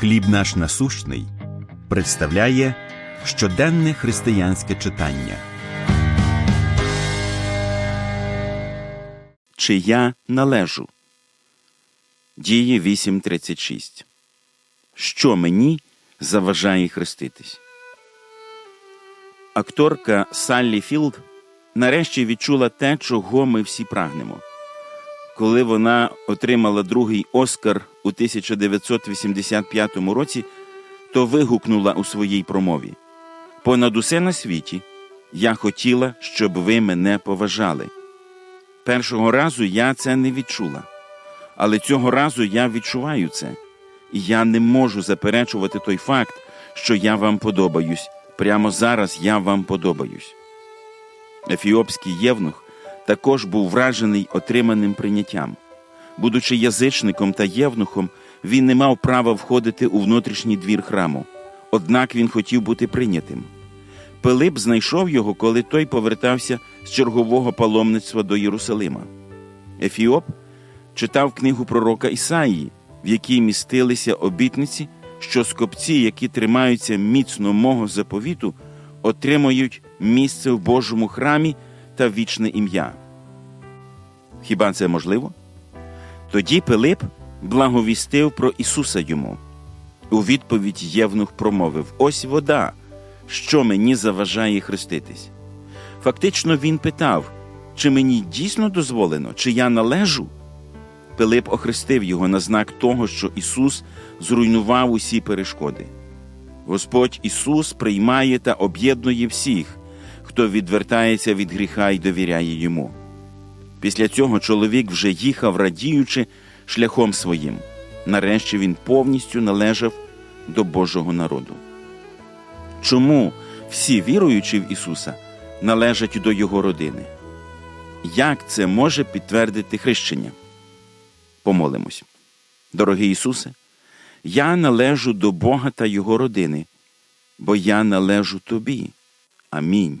Хліб наш насущний представляє щоденне християнське читання. Чи я належу? Дії 8.36. Що мені заважає хреститись? Акторка Саллі Філд нарешті відчула те, чого ми всі прагнемо. Коли вона отримала другий Оскар у 1985 році, то вигукнула у своїй промові: Понад усе на світі я хотіла, щоб ви мене поважали. Першого разу я це не відчула, але цього разу я відчуваю це, і я не можу заперечувати той факт, що я вам подобаюсь. Прямо зараз я вам подобаюсь. Ефіопський євнух також був вражений отриманим прийняттям. Будучи язичником та євнухом, він не мав права входити у внутрішній двір храму, однак він хотів бути прийнятим. Пилип знайшов його, коли той повертався з чергового паломництва до Єрусалима. Ефіоп читав книгу пророка Ісаїї, в якій містилися обітниці, що скопці, які тримаються міцно мого заповіту, отримують місце в Божому храмі та вічне ім'я. Хіба це можливо? Тоді Пилип благовістив про Ісуса йому. У відповідь Євнух промовив: Ось вода, що мені заважає хреститись. Фактично, він питав, чи мені дійсно дозволено, чи я належу. Пилип охрестив його на знак того, що Ісус зруйнував усі перешкоди. Господь Ісус приймає та об'єднує всіх, хто відвертається від гріха і довіряє йому. Після цього чоловік вже їхав, радіючи шляхом своїм. Нарешті він повністю належав до Божого народу. Чому всі віруючі в Ісуса належать до Його родини? Як це може підтвердити хрещення? Помолимось. Дорогий Ісусе, я належу до Бога та Його родини, бо я належу Тобі. Амінь.